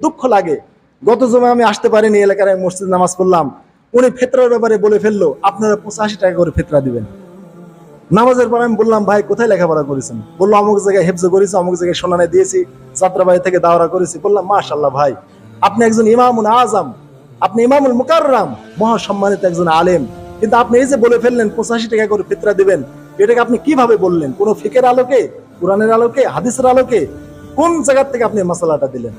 দুঃখ লাগে। গত জমে আমি আসতে পারিনি এলাকার আমি মসজিদ নামাজ পড়লাম। উনি ফেতরার ব্যাপারে বলে ফেলল, আপনারা পঁচাশি টাকা করে ফেতরা দিবেন। নামাজের পর আমি বললাম, ভাই, কোথায় লেখাপড়া করেছেন? বলল, অমুক জায়গায় হেফজ করেছি, অমুক জায়গায় সোনানে দিয়েছি যাত্রাবাড়ি থেকে দাওরা করেছি। বললাম মাশাল্লাহ ভাই, আপনি একজন ইমামুল আজম, আপনি ইমামুল মুকাররাম মহা সম্মানিত একজন আলেম। কিন্তু আপনি এই যে বলে ফেললেন, পঁচাশি টাকা করে ফিতরা দিবেন, এটাকে আপনি কীভাবে বললেন? কোন ফিকের আলোকে, কোরআনের আলোকে, হাদিসের আলোকে? কোন জায়গার থেকে আপনি মশলাটা দিলেন?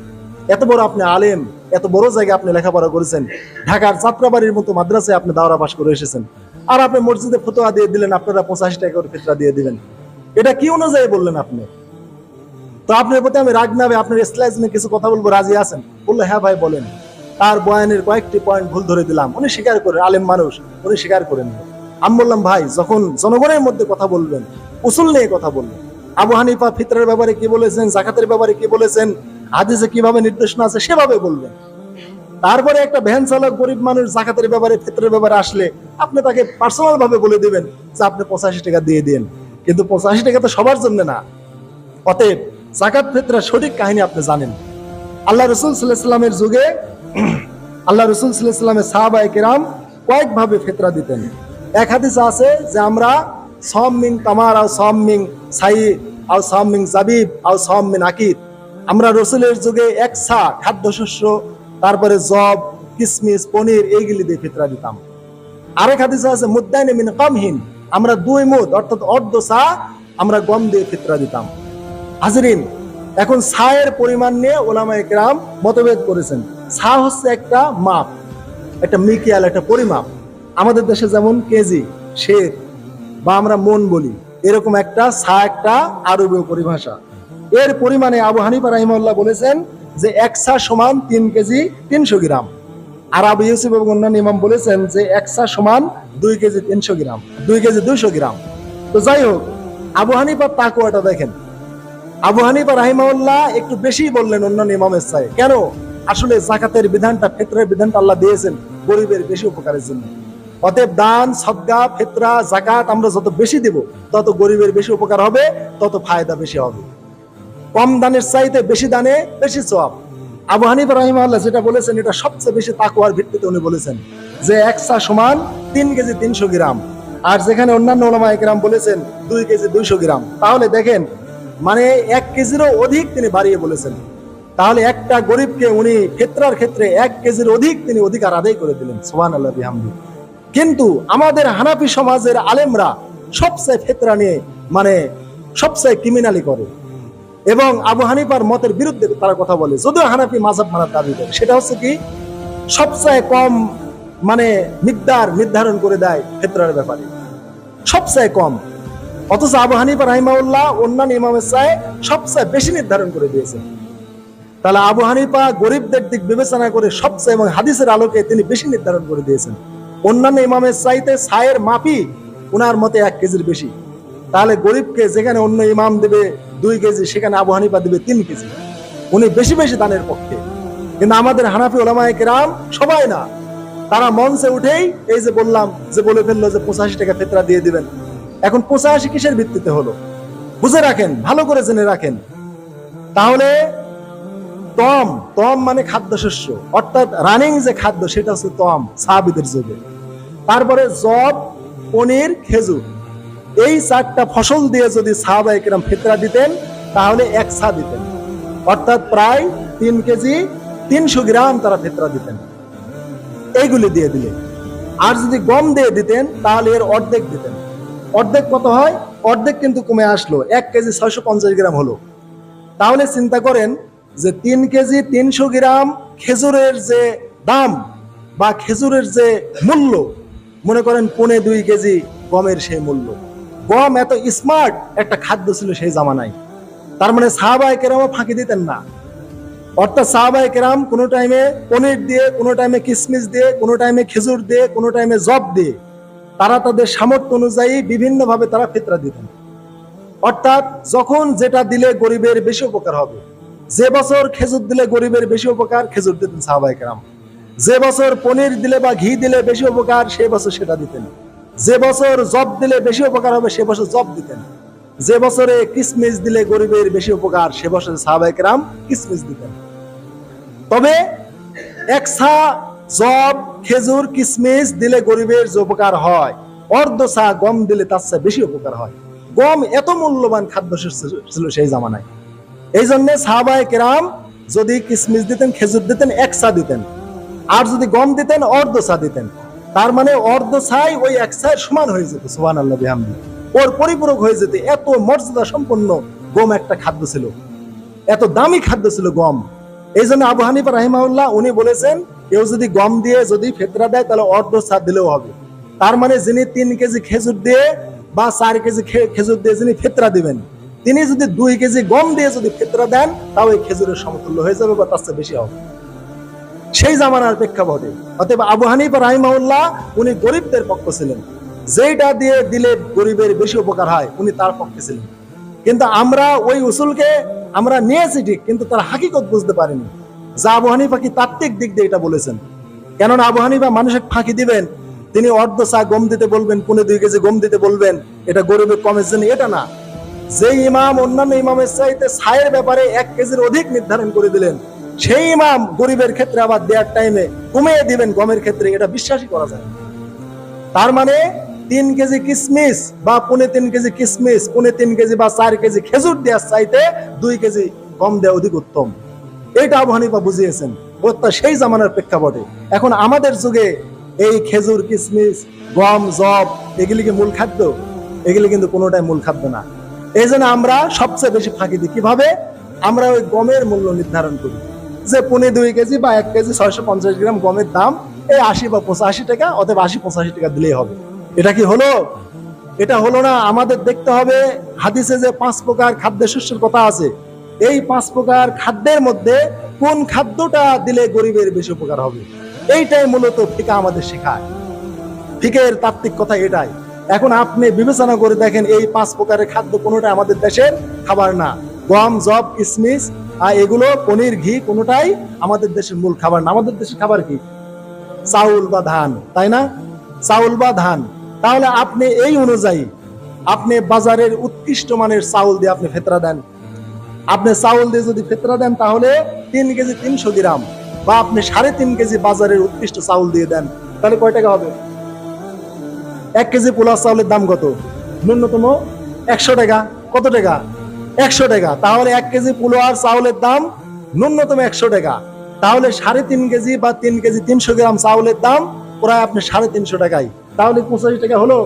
এত বড় আপনি আলেম, এত বড় জায়গায় আপনি লেখাপড়া করেছেন, ঢাকার যাত্রাবাড়ির মতো মাদ্রাসায় আপনি দাওরা পাশ করে এসেছেন। আর আপনি মসজিদে ফতোয়া দিয়ে দিলেন, আপনারা পঁচাশি টাকা করে ফিতরা দিয়ে দিবেন এটা কি অনুযায়ী বললেন আপনি? তো আপনার প্রতি আমি রাগ নাবে আপনার নিয়ে কিছু কথা বলব, রাজি আছেন? বলল হ্যাঁ ভাই, বলেন। তার বয়ানের কয়েকটি পয়েন্ট ভুল ধরে দিলাম। উনি স্বীকার করেন, আলেম মানুষ, উনি স্বীকার করেন। আমি বললাম, ভাই, যখন জনগণের মধ্যে কথা বলবেন, উসুল নিয়ে কথা বলবেন। আবু হানিফা ফিতরের ব্যাপারে কি বলেছেন, জাকাতের ব্যাপারে কি বলেছেন হাদিসে কীভাবে নির্দেশনা আছে সেভাবে বলবেন। তারপরে একটা ভ্যান চালক গরিব মানুষ জাকাতের ব্যাপারে, ফিতরের ব্যাপারে আসলে আপনি তাকে পার্সোনাল ভাবে বলে দিবেন যে আপনি পঁচাশি টাকা দিয়ে দিন কিন্তু পঁচাশি টাকা তো সবার জন্য না। অতএব জাকাত, ফিতরার সঠিক কাহিনী আপনি জানেন। আল্লাহ রসুল সাল্লাহামের যুগে আল্লাহ রসুল সাল্লাহামের সাহাবাই কেরাম কয়েকভাবে ফেতরা দিতেন। এক হাদিস আছে যে আমরা সম মিং তামার, আও সম মিং সাই আও সম মিং জাবিব আও সম মিন আকিদ। আমরা রসুলের যুগে এক সা খাদ্যশস্য, তারপরে জব, কিসমিস, পনির, এইগুলি দিয়ে ফিতরা দিতাম। আরেক হাদিস আছে, মুদ্দাইনে মিন কমহীন, আমরা দুই মুদ, অর্থাৎ অর্ধ সা আমরা গম দিয়ে ফিতরা দিতাম। হাজরিন, এখন ছায়ের পরিমাণ নিয়ে ওলামা একরাম মতভেদ করেছেন। ছা হচ্ছে একটা মাপ, একটা মিকিয়াল, একটা পরিমাপ। আমাদের দেশে যেমন কেজি শের বা আমরা মন বলি, এরকম একটা ছা একটা আরবীয় পরিভাষা। এর পরিমাণে আবু হানিফা রাহিমাল্লাহ বলেছেন যে এক সা সমান তিন কেজি তিনশো গ্রাম। আর আবু ইউসুফ এবং অন্যান্য ইমাম বলেছেন যে এক সা সমান দুই কেজি তিনশো গ্রাম, দুই কেজি দুইশো গ্রাম। তো যাই হোক, আবু হানিফার তাকুয়াটা দেখেন। আবু হানিফা রাহিমাউল্লাহ একটু বেশি বললেন অন্যান্য ইমামের চাই কেন? আসলে জাকাতের বিধানটা, ফেতরের বিধানটা আল্লাহ দিয়েছেন গরিবের বেশি উপকারের জন্য। অতএব দান সদ্গা ফেতরা জাকাত আমরা যত বেশি দিব, তত গরিবের বেশি উপকার হবে, তত ফায়দা বেশি হবে। কম দানের চাইতে বেশি দানে বেশি সব আবু হানিফা রাহিমাল্লাহ যেটা বলেছেন, এটা সবচেয়ে বেশি তাকুয়ার ভিত্তিতে উনি বলেছেন, যে একশা সমান তিন কেজি তিনশো গ্রাম। আর যেখানে অন্যান্য ওলামা একরাম বলেছেন, দুই কেজি দুইশো গ্রাম। তাহলে দেখেন মানে এক কেজিরও অধিক তিনি বাড়িয়ে বলেছেন। তাহলে একটা গরিবকে উনি ক্ষেত্রার ক্ষেত্রে এক কেজির অধিক তিনি অধিকার আদায় করে দিলেন সোহান আল্লাহ বিহামদি। কিন্তু আমাদের হানাফি সমাজের আলেমরা সবচেয়ে ফেতরা নিয়ে মানে সবচেয়ে ক্রিমিনালি করে। এবং আবু হানিফার মতের বিরুদ্ধে তারা কথা বলে। যদিও হানাফি মাঝাব মানার দাবি করে। সেটা হচ্ছে কি সবচেয়ে কম মানে মিকদার নির্ধারণ করে দেয় ফেতরার ব্যাপারে। সবচেয়ে কম। অথচ আবু হানিফা রাহিমাউল্লাহ অন্যান্য ইমামের চায় সবচেয়ে বেশি নির্ধারণ করে দিয়েছেন। তাহলে আবু হানিফা গরিবদের দিক বিবেচনা করে সবচেয়ে এবং হাদিসের আলোকে তিনি বেশি নির্ধারণ করে দিয়েছেন। অন্যান্য ইমামের চাইতে ছায়ের মাপি ওনার মতে এক কেজির বেশি। তাহলে গরিবকে যেখানে অন্য ইমাম দেবে দুই কেজি, সেখানে আবু হানিফা দেবে তিন কেজি। উনি বেশি বেশি দানের পক্ষে। কিন্তু আমাদের হানাফি ওলামায় কেরাম সবাই না। তারা মঞ্চে উঠেই এই যে বললাম, যে বলে ফেলল যে পঁচাশি টাকা ফেতরা দিয়ে দিবেন। এখন পঁচাশি কিসের ভিত্তিতে হলো? বুঝে রাখেন, ভালো করে জেনে রাখেন। তাহলে তম তম মানে খাদ্যশস্য। অর্থাৎ রানিং যে খাদ্য, সেটা হচ্ছে তম সাহাবিদের যুগে। তারপরে জব, পনির, খেজুর। এই চারটা ফসল দিয়ে যদি সাহাবা একরাম ফিতরা দিতেন, তাহলে এক সা দিতেন। অর্থাৎ প্রায় তিন কেজি, তিনশো গ্রাম তারা ফিতরা দিতেন। এইগুলি দিয়ে দিলে আর যদি গম দিয়ে দিতেন, তাহলে এর অর্ধেক দিতেন। অর্ধেক কত হয়? অর্ধেক কিন্তু কমে আসলো। এক কেজি ছয়শো পঞ্চাশ গ্রাম হলো। তাহলে চিন্তা করেন যে তিন কেজি তিনশো গ্রাম খেজুরের যে দাম বা খেজুরের যে মূল্য, মনে করেন পনে দুই কেজি গমের সেই মূল্য। গম এত স্মার্ট একটা খাদ্য ছিল সেই জামানায়। তার মানে সাহাবায় কেরামও ফাঁকি দিতেন না। অর্থাৎ সাহাবায় কেরাম কোনো টাইমে পনির দিয়ে, কোনো টাইমে কিসমিস দিয়ে, কোনো টাইমে খেজুর দিয়ে, কোনো টাইমে জব দিয়ে তারা তাদের সামর্থ্য অনুযায়ী বিভিন্নভাবে তারা ফিতরা দিতেন। অর্থাৎ যখন যেটা দিলে গরিবের বেশি উপকার হবে, যে বছর খেজুর দিলে গরিবের বেশি উপকার, খেজুর দিতেন সাহাবাই কেরাম। যে বছর পনির দিলে বা ঘি দিলে বেশি উপকার, সে বছর সেটা দিতেন। যে বছর জব দিলে বেশি উপকার হবে, সে বছর জব দিতেন। যে বছরে কিসমিস দিলে গরিবের বেশি উপকার, সে বছর সাহাবাই কেরাম কিসমিস দিতেন। তবে একসা জব, খেজুর, কিসমিস দিলে গরিবের যে উপকার হয় অর্ধ চা গম দিলে তার চেয়ে বেশি উপকার হয়। গম এত মূল্যবান খাদ্য ছিল সেই জামানায়। এই জন্য সাহাবায় কেরাম যদি কিসমিস দিতেন, খেজুর দিতেন এক চা দিতেন। আর যদি গম দিতেন অর্ধ চা দিতেন। তার মানে অর্ধ ছাই ওই এক ছায়ের সমান হয়ে যেত সুহান আল্লাহ বিহামদি। ওর পরিপূরক হয়ে যেত, এত মর্যাদা সম্পন্ন গম একটা খাদ্য ছিল। এত দামি খাদ্য ছিল গম। এই জন্য আবু হানিফা রাহিমাউল্লাহ উনি বলেছেন, কেউ যদি গম দিয়ে যদি ফেতরা দেয়, তাহলে অর্ধ চা দিলেও হবে। তার মানে যিনি তিন কেজি খেজুর দিয়ে বা চার কেজি খেজুর দিয়ে যিনি ফেতরা দিবেন, তিনি যদি দুই কেজি গম দিয়ে যদি ফেতরা দেন, তাও এই খেজুরের সমতুল্য হয়ে যাবে বা তার চেয়ে বেশি হবে। সেই জামানার প্রেক্ষাপটে। অতএব আবু হানিফা রাহিমাউল্লাহ উনি গরিবদের পক্ষ ছিলেন। যেটা দিয়ে দিলে গরিবের বেশি উপকার হয়, উনি তার পক্ষে ছিলেন। কিন্তু আমরা ওই উসুলকে আমরা নিয়েছি ঠিক, কিন্তু তার হাকিকত বুঝতে পারিনি। যা আবু হানিফা কি তাত্ত্বিক দিক দিয়ে এটা বলেছেন? কেননা আবু হানিফা মানুষের ফাঁকি দিবেন, তিনি অর্ধ চা গম দিতে বলবেন, পুনে দুই কেজি গম দিতে বলবেন, এটা গরিবের কমের জন্য এটা না। যে ইমাম অন্যান্য ইমামের চাইতে ছায়ের ব্যাপারে এক কেজির অধিক নির্ধারণ করে দিলেন সেই ইমাম গরিবের ক্ষেত্রে আবার দেওয়ার টাইমে কমিয়ে দিবেন, গমের ক্ষেত্রে, এটা বিশ্বাসই করা যায় তার মানে তিন কেজি কিসমিস বা পুনে তিন কেজি কিসমিস, পুনে তিন কেজি বা চার কেজি খেজুর দেওয়ার চাইতে দুই কেজি কম দেওয়া অধিক উত্তম। এইটা আবু হানিফা বুঝিয়েছেন তা সেই জামানার প্রেক্ষাপটে। এখন আমাদের যুগে এই খেজুর, কিসমিস, গম জব এগুলি কি মূল খাদ্য? এগুলি কিন্তু কোনোটাই মূল খাদ্য না। এই আমরা সবচেয়ে বেশি ফাঁকি দিই। কীভাবে? আমরা ওই গমের মূল্য নির্ধারণ করি। যে পুনে দুই কেজি বা এক কেজি ছয়শো পঞ্চাশ গ্রাম গমের দাম, এই আশি বা পঁচাশি টাকা অথবা আশি পঁচাশি টাকা দিলেই হবে। এটা কি হলো? এটা হলো না, আমাদের দেখতে হবে হাদিসে যে পাঁচ প্রকার খাদ্য শস্যের কথা আছে। এই পাঁচ প্রকার খাদ্যের মধ্যে কোন খাদ্যটা দিলে গরিবের বেশি উপকার হবে? এইটাই মূলত ফিকা আমাদের শেখায় ফিকের তাত্ত্বিক কথা এটাই। এখন আপনি বিবেচনা করে দেখেন এই পাঁচ প্রকারের খাদ্য কোনোটা আমাদের দেশের খাবার না। গম জব কিসমিস আর এগুলো পনির, ঘি কোনোটাই আমাদের দেশের মূল খাবার না। আমাদের দেশের খাবার কি? চাউল বা ধান, তাই না? চাউল বা ধান। তাহলে আপনি এই অনুযায়ী আপনি বাজারের উৎকৃষ্ট মানের চাউল দিয়ে আপনি ফেতরা দেন। আপনি চাউল দিয়ে যদি ফেতরা দেন, তাহলে তিন কেজি তিনশো গ্রাম বা আপনি সাড়ে তিন কেজি বাজারের উৎকৃষ্ট চাউল দিয়ে দেন। তাহলে কয় টাকা হবে? এক কেজি পোলাও চাউলের দাম কত? ন্যূনতম একশো টাকা। কত টাকা? একশো টাকা। তাহলে এক কেজি পোলাও চাউলের দাম ন্যূনতম একশো টাকা। তাহলে সাড়ে তিন কেজি বা তিন কেজি তিনশো গ্রাম চাউলের দাম প্রায় আপনি সাড়ে তিনশো টাকায়। তাহলে পঁচাশি টাকা হলো।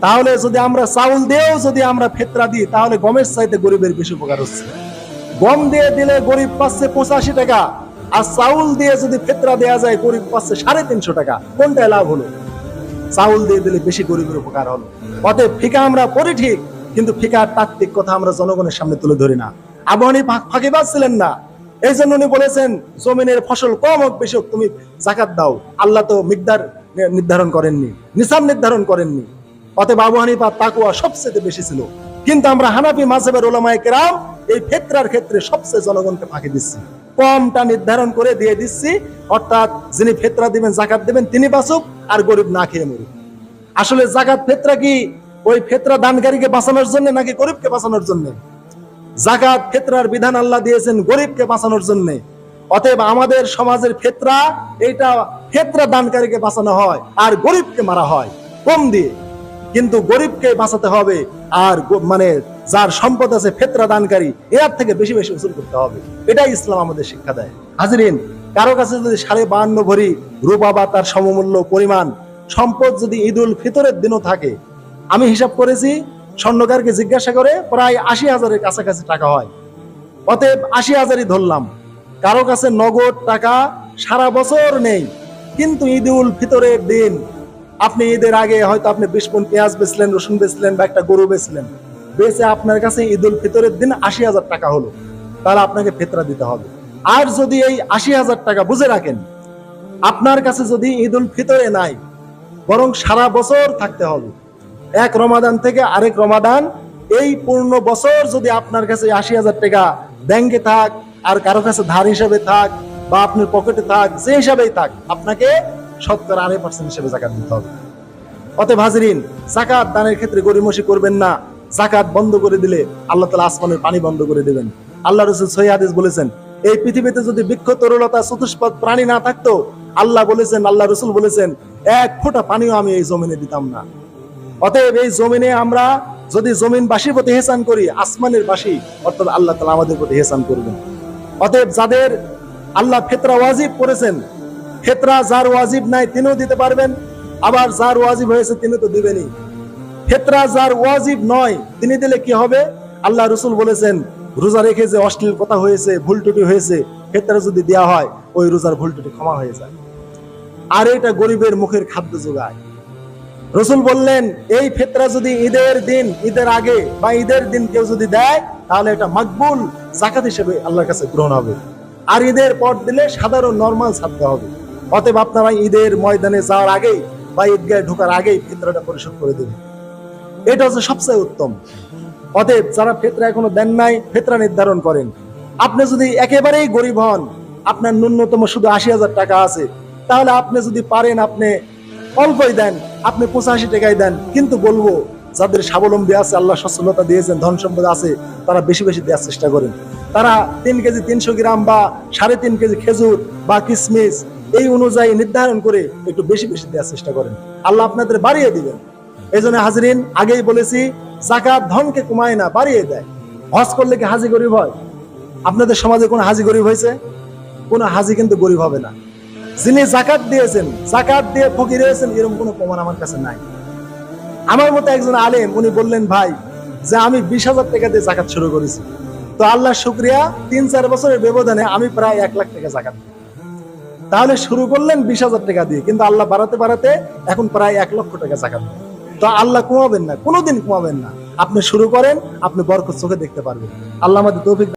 তাহলে যদি আমরা চাউল দিয়েও যদি আমরা ফেতরা দিই, তাহলে গমের চাইতে গরিবের বেশি উপকার হচ্ছে। গম দিয়ে দিলে গরিব পাচ্ছে পঁচাশি টাকা, আর চাউল দিয়ে যদি ফেতরা দেওয়া যায়, গরিব পাচ্ছে সাড়ে তিনশো টাকা। কোনটায় লাভ হলো? চাউল দিয়ে দিলে বেশি গরিবের উপকার হলো। অতএব ফিকা আমরা পড়ি ঠিক কিন্তু ফিকার তাত্ত্বিক কথা আমরা জনগণের সামনে তুলে ধরি না। আবহানি ফাঁকিবাজ ছিলেন না। এই জন্য উনি বলেছেন, জমিনের ফসল কম হোক, বেশি হোক, তুমি জাকাত দাও। আল্লাহ তো মিকদার নির্ধারণ করেননি, নিসাব নির্ধারণ করেননি। অতএব আবু হানিফা তাকুয়া সবচেয়ে বেশি ছিল। কিন্তু আমরা হানাফি মাঝহের ওলামায়ে কেরাম এই ফেতরার ক্ষেত্রে সবচেয়ে জনগণকে ফাঁকি দিচ্ছি। কমটা নির্ধারণ করে দিয়ে দিচ্ছি, অর্থাৎ যিনি ফেতরা দিবেন, জাকাত দিবেন, তিনি বাঁচুক আর গরিব না খেয়ে মরুক। আসলে জাকাত ফেতরা কি? ওই ফেতরা দানকারীকে বাঁচানোর জন্য নাকি গরিবকে বাঁচানোর জন্য? জাকাত ফেতরার বিধান আল্লাহ দিয়েছেন গরিবকে বাঁচানোর জন্য। অতএব আমাদের সমাজের ফেতরা, এইটা ফেতরা দানকারীকে বাঁচানো হয় আর গরিবকে মারা হয়, কম দিয়ে। কিন্তু গরিবকে বাঁচাতে হবে আর মানে যার সম্পদ আছে ফেতরা দানকারী, এর থেকে বেশি বেশি উসুল করতে হবে। এটাই ইসলাম আমাদের শিক্ষা দেয়। হাজিরিন, কারও কাছে যদি সাড়ে বাহান্ন ভরি রূপা বা তার সমমূল্য পরিমাণ সম্পদ যদি ঈদুল ফিতরের দিনও থাকে আমি হিসাব করেছি, স্বর্ণকারকে জিজ্ঞাসা করে প্রায় আশি হাজারের কাছাকাছি টাকা হয়। অতএব আশি হাজারই ধরলাম। কারও কাছে নগদ টাকা সারা বছর নেই, কিন্তু ঈদ উল ফিতরের দিন আপনি ঈদের আগে হয়তো আপনি বিশ পন পেঁয়াজ বেচলেন, রসুন বেচলেন বা একটা গরু বেচলেন। বেচে আপনার কাছে ঈদ উল ফিতরের দিন আশি হাজার টাকা হলো। তাহলে আপনাকে ফেতরা দিতে হবে। আর যদি এই আশি হাজার টাকা বুঝে রাখেন, আপনার কাছে যদি ঈদ উল ফিতরে নাই, বরং সারা বছর থাকতে হবে। এক রমাদান থেকে আরেক রমাদান। এই পূর্ণ বছর যদি আপনার কাছে আশি হাজার টাকা ব্যাংকে থাক, আর কারও কাছে ধার হিসাবে থাক, বা আপনার পকেটে থাক, যে হিসাবেই থাক, আপনাকে শতকরা আড়াই পার্সেন্ট হিসেবে জাকাত দিতে হবে। অতএব হাজিরিন, জাকাত দানের ক্ষেত্রে গরিমসি করবেন না। জাকাত বন্ধ করে দিলে আল্লাহ তালা আসমানের পানি বন্ধ করে দেবেন। আল্লাহ রসুল সহি হাদিস বলেছেন, এই পৃথিবীতে যদি বৃক্ষ, তরুলতা, চতুষ্পদ প্রাণী না থাকতো, আল্লাহ বলেছেন, আল্লাহ রসুল বলেছেন, এক ফোঁটা পানিও আমি এই জমিনে দিতাম না। অতএব এই জমিনে আমরা যদি জমিনবাসীর প্রতি হেসান করি, আসমানের বাসী, অর্থাৎ আল্লাহ তালা আমাদের প্রতি হেসান করবেন। অতএব যাদের আল্লাহ ফেতরা ওয়াজিব করেছেন, ফেতরা যার ওয়াজিব নাই তিনিও দিতে পারবেন, আবার যার ওয়াজিব হয়েছে তিনি তো দিবেনই। ফেতরা যার ওয়াজিব নয়, তিনি দিলে কি হবে? আল্লাহ রসুল বলেছেন, রোজা রেখে যে অশ্লীল কথা হয়েছে, ভুল টুটি হয়েছে, ফেতরা যদি দেওয়া হয়, ওই রোজার ভুল টুটি ক্ষমা হয়ে যায়। আর এটা গরিবের মুখের খাদ্য যোগায়। রসুল বললেন, এই ফেতরা যদি ঈদের দিন, ঈদের আগে বা ঈদের দিন কেউ যদি দেয়, তাহলে এটা মাকবুল জাকাত হিসেবে আল্লাহর কাছে গ্রহণ হবে। আর ঈদের পর দিলে সাধারণ নর্মাল ছাড়তে হবে। অতএব আপনারা ঈদের ময়দানে যাওয়ার আগেই বা ঈদগাহে ঢোকার আগেই ফেতরাটা পরিশোধ করে দেবেন এটা হচ্ছে সবচেয়ে উত্তম। অতএব যারা ফেতরা এখনও দেন নাই, ফেতরা নির্ধারণ করেন। আপনি যদি একেবারেই গরিব হন, আপনার ন্যূনতম শুধু আশি হাজার টাকা আছে, তাহলে আপনি যদি পারেন, আপনি অল্পই দেন। আপনি পঁচাশি টাকায় দেন। কিন্তু বলব, যাদের স্বাবলম্বী আছে, আল্লাহ সচ্ছলতা দিয়েছেন, ধন সম্পদ আছে, তারা বেশি বেশি দেওয়ার চেষ্টা করেন। তারা তিন কেজি তিনশো গ্রাম বা সাড়ে তিন কেজি খেজুর বা কিশমিশ এই অনুযায়ী নির্ধারণ করে একটু বেশি বেশি দেওয়ার চেষ্টা করেন। আল্লাহ আপনাদের বাড়িয়ে দিবেন। এই জন্য হাজরিন, আগেই বলেছি জাকাত ধনকে কমায় না, বাড়িয়ে দেয়। হজ করলে কি হাজি গরিব হয়? আপনাদের সমাজে কোনো হাজি গরিব হয়েছে? কোনো হাজি কিন্তু গরিব হবে না। যিনি জাকাত দিয়েছেন, জাকাত দিয়ে ফকির হয়েছেন, এরকম কোনো প্রমাণ আমার কাছে নাই। আমার মতো একজন আলেম, উনি বললেন, ভাই, যে আমি বিশ হাজার টাকা দিয়ে জাকাত শুরু করেছি। তো আল্লাহ শুক্রিয়া, তিন চার বছরের ব্যবধানে আমি প্রায় এক লাখ টাকা জাকাত। তাহলে শুরু করলেন বিশ হাজার টাকা দিয়ে, কিন্তু আল্লাহ বাড়াতে বাড়াতে এখন প্রায় এক লক্ষ টাকা জাকাত তো আল্লাহ কমাবেন না, কোনোদিন কমাবেন না। আপনি শুরু করেন, আপনি বরকত চোখে দেখতে পারবেন। আল্লাহ আমাদের তৌফিক